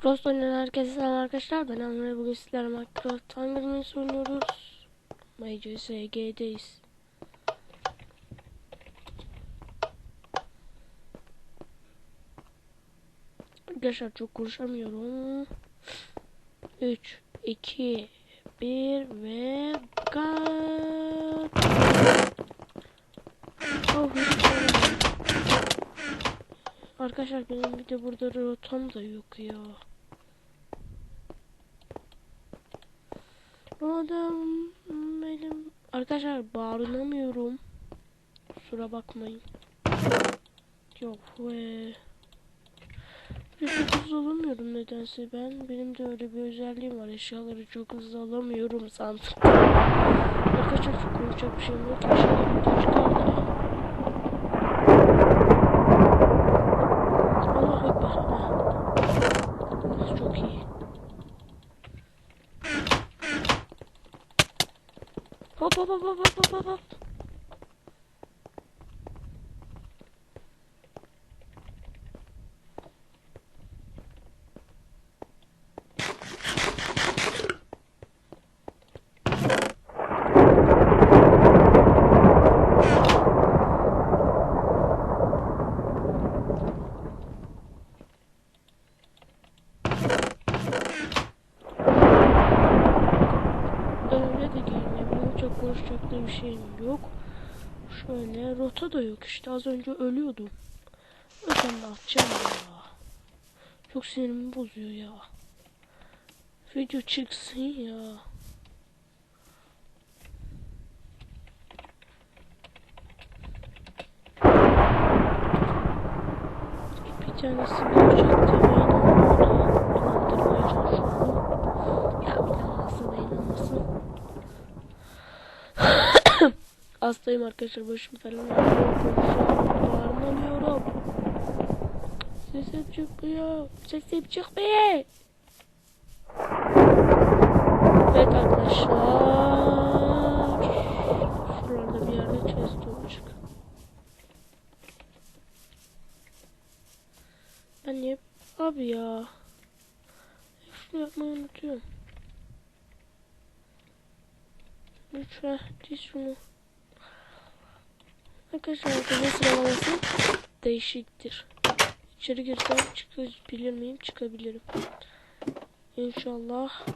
Frost oynayan herkese selam arkadaşlar. Ben Emre. Bugün sizlerle Minecraft Hunger Games oynuyoruz. MCSG'deyiz. Arkadaşlar çok konuşamıyorum. 3, 2, 1 ve kat. Oh, Arkadaşlar benim bir de burada rotam da yok ya. Adam benim arkadaşlar bağıramıyorum. Kusura bakmayın. Yok ve çok hızlı alamıyorum nedense ben. Benim de öyle bir özelliğim var. Eşyaları çok hızlı alamıyorum sandım. Arkadaşlar çok konuşacak bir şeyim yok. Eşyaları çıkardı. Hop hop hop hop hop hop bir şeyim yok. Şöyle rota da yok işte. Az önce ölüyordum. De atacağım ya. Çok sinirimi bozuyor ya. Video çıksın ya. Bir tanesi video Hastayım arkadaşlar başım falan. Bağıramıyorum. Sesim çıkmıyor. Sesim çıkmıyor. Evet arkadaşlar. Şuralarda bir yerde chest olacak. Ben niye... Abi ya. Şunu yapmayı unutuyorum. Lütfen diz şunu. Arkadaşlar arkadaşlar sıralaması değişiktir. İçeri girsem çıkabilir miyim? Çıkabilirim. İnşallah.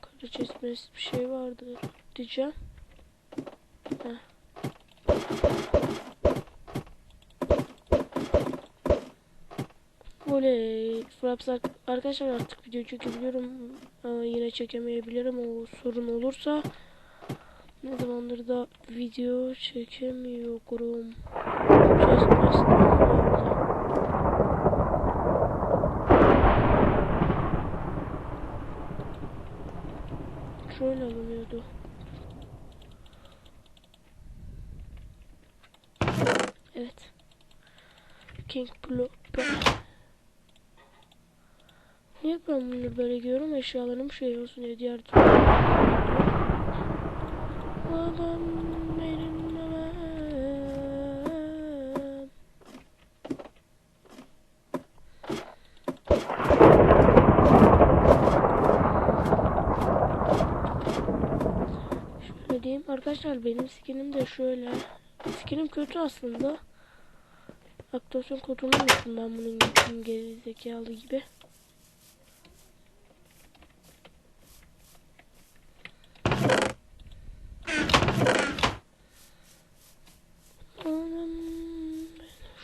Kara çeşmesi bir şey vardır diyeceğim. Heh. Oley. Arkadaşlar artık video çekebiliyorum. Ama yine çekemeyebilirim. O sorun olursa ne zamandır da video çekemiyorum. Şöyle alınıyordu. Evet. King Blopper. Niye ben bunu böyle görüyorum? Eşyalarım şey olsun diye diğer türlü. Adam benim namam. Şöyle diyeyim. Arkadaşlar benim skinim de şöyle. Skinim kötü aslında. Aktasyon kodunu unuttum ben bunun gibi geri zekalı gibi.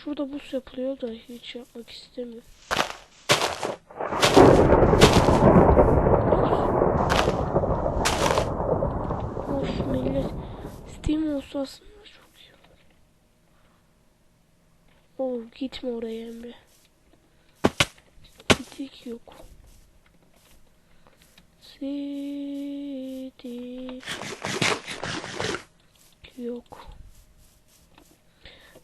Şurada buz yapılıyor da hiç yapmak istemiyorum. Of millet. Steam olsa aslında çok iyi olur. Oh gitme oraya Emre. Gidik yok. City yok.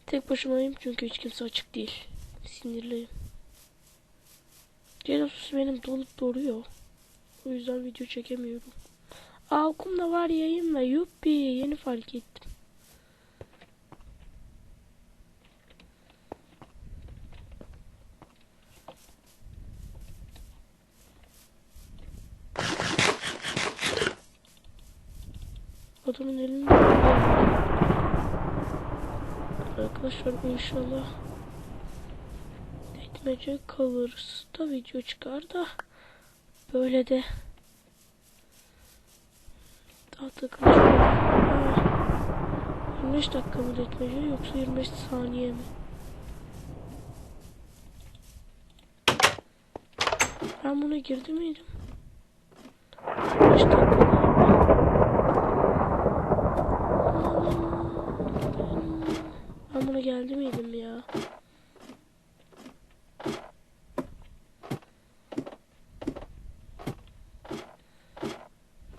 Tek başımayım çünkü hiç kimse açık değil. Sinirliyim. Cenasus benim donup duruyor. O yüzden video çekemiyorum. Aa okum da var yayınla. Yuppi yeni fark ettim. Adamın elinde. Arkadaşlar inşallah etmece kalırız da video çıkar da böyle de daha takılacak. Ha, 25 dakika mı etmece yoksa 25 saniye mi? Ben buna girdi miydim? 25 dakika Buna geldi miydim ya?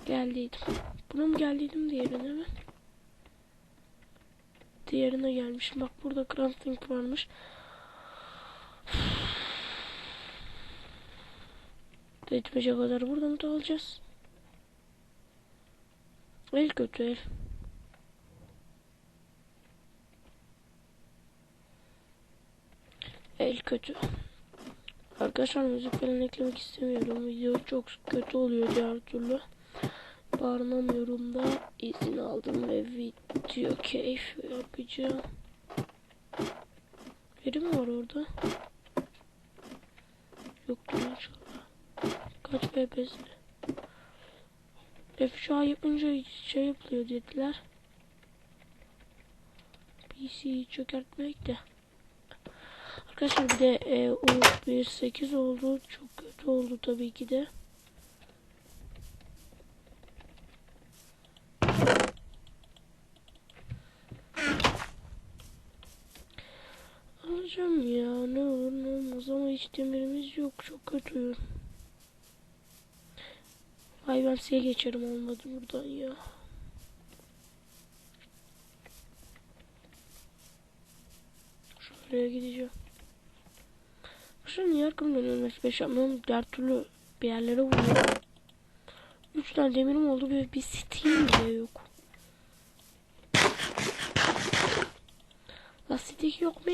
Geldiydim. Buna mı geldiydim diğerine mi? Diğerine gelmişim. Bak burada crafting varmış. Etmece kadar buradan da alacağız. El kötü el. El kötü. Arkadaşlar müzik falan eklemek istemiyorum. Video çok kötü oluyor diğer türlü. Bağıramıyorum da izin aldım ve video keyif yapacağım. Biri mi var orada? Yoktur inşallah. Kaç FPS? F yapınca şey yapılıyor dediler. PC'yi çökertmek de. Arkadaşlar bir de e, o 1.8 oldu. Çok kötü oldu tabii ki de. Alacağım ya ne olur ne olmaz ama hiç demirimiz yok çok kötü. Ay ben size geçerim olmadı buradan ya. Şuraya gideceğim. Şu niye arkamdan ölmesi beş yapmıyorum. Diğer türlü bir yerlere vuruyorum. Üç tane demirim oldu ve bir steam bile yok. Lastik yok mu?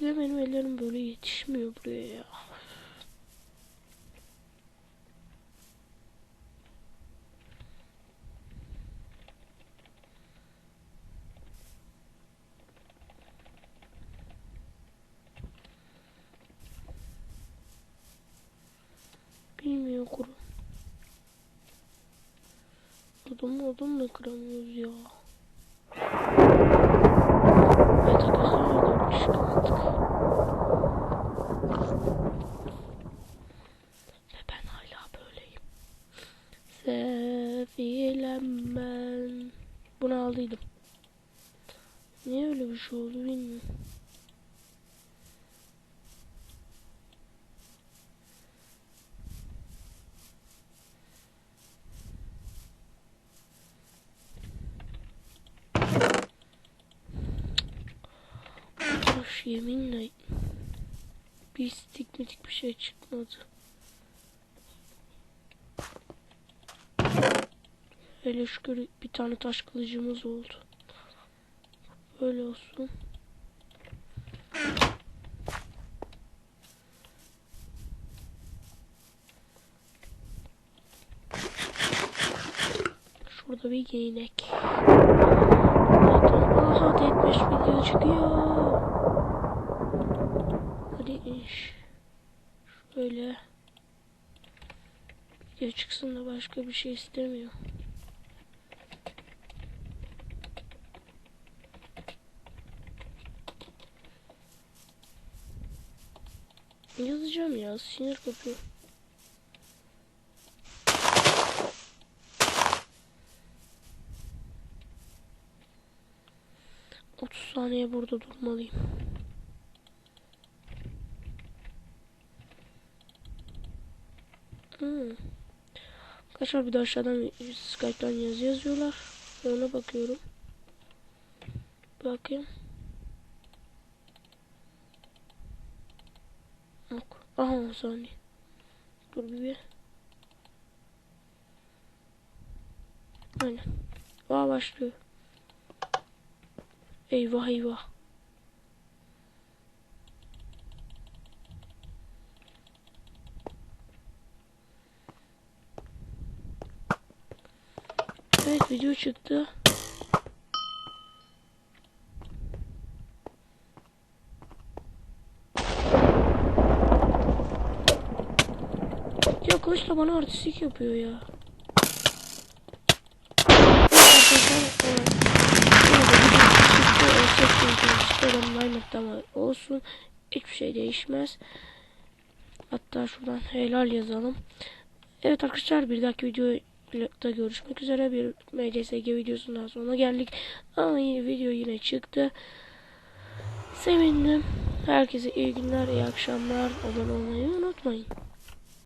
Bir de benim ellerim böyle yetişmiyor buraya ya. Bilmiyor kuru. Adamla kıramıyoruz ya. Dört kişi kaldık. Ve ben hala böyleyim. Sevilen ben. Bunu aldıydım. Niye öyle bir şey oldu bilmiyorum. Of yeminle bir stikmetik bir şey çıkmadı. Hele şükür bir tane taş kılıcımız oldu. Böyle olsun. Şurada bir giyinek. Aha tetmiş video çıkıyor. Hadi iş. Şöyle. Video çıksın da başka bir şey istemiyor. Yazacağım ya sinir kapıyor. Otuz saniye burada durmalıyım. Hmm. Arkadaşlar bir de aşağıdan Skype'dan yazı yazıyorlar. Ona bakıyorum. Bakayım. Yok. Aha saniye. Dur bir. Aynen. Aa başlıyor. Eyvah eyvah. Evet video çıktı. Ya kılıçla bana artistik yapıyor ya. olsun. Hiçbir şey değişmez. Hatta şuradan helal yazalım. Evet arkadaşlar bir dahaki videoda görüşmek üzere. Bir MCSG videosundan sonra geldik. Ama yine video yine çıktı. Sevindim. Herkese iyi günler, iyi akşamlar. Abone olmayı unutmayın.